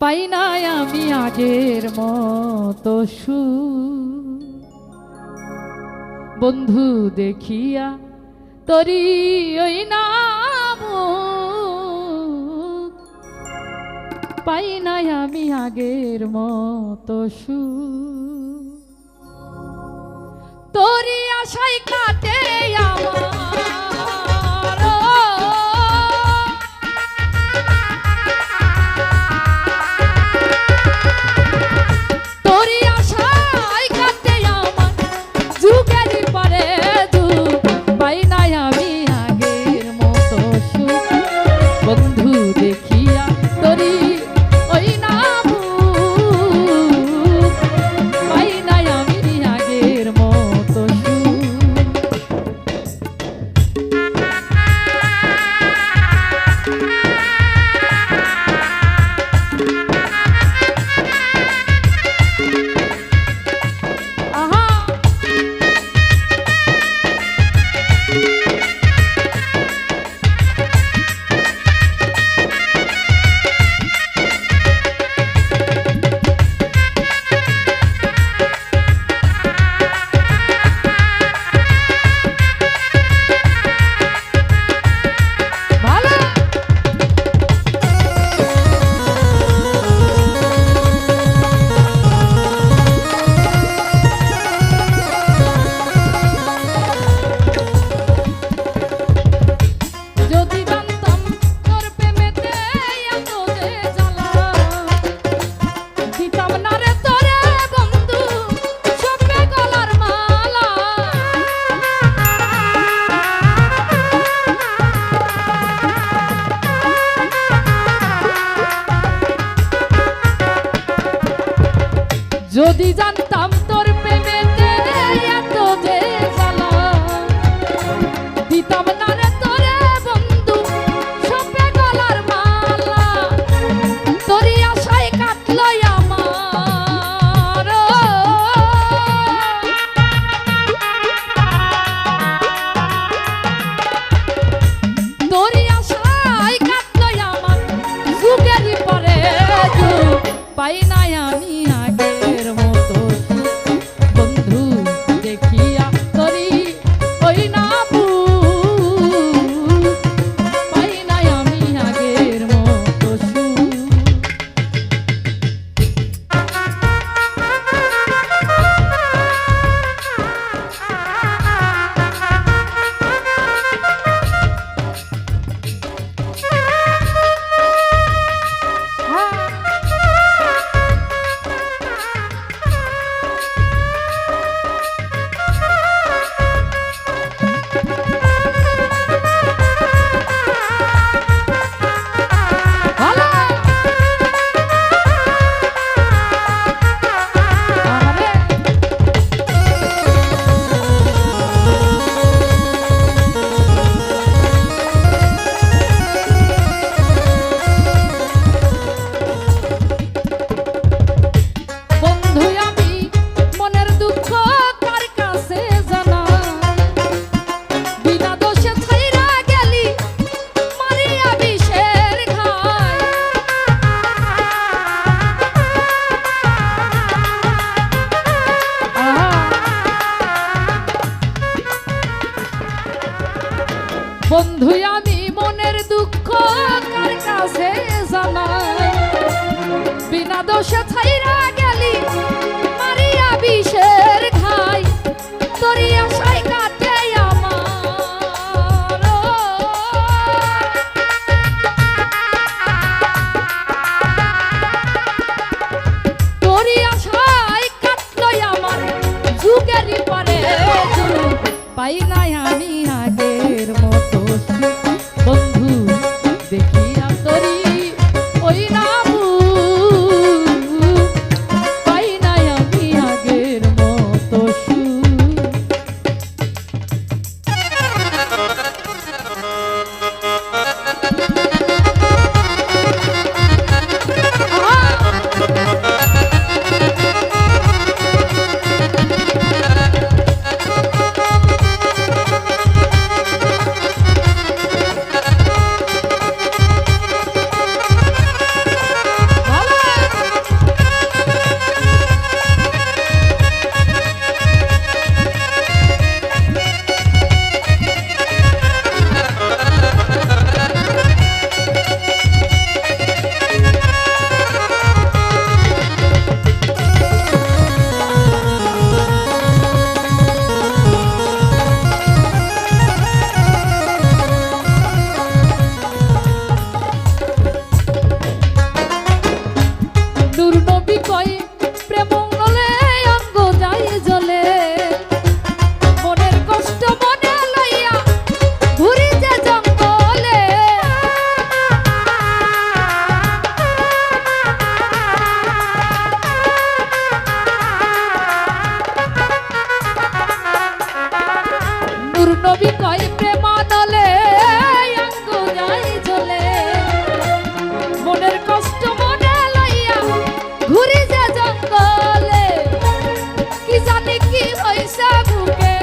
পাই নাই আমি আগের মতো সু। বন্ধু দেখিয়া তরি ওই নাম পাই নাই আমি আগের মতো সু। তোরি আশাই কাটে আমার বন্ধুই আমি মনের দুঃখ কার কাছে জানাই? বিনা দোষে ছাইরা কবি কয় প্রেম দলে আঙ্গু যাই চলে কষ্ট মনে লইয়া জঙ্গলে। কি জানি কি হইসা বুকে।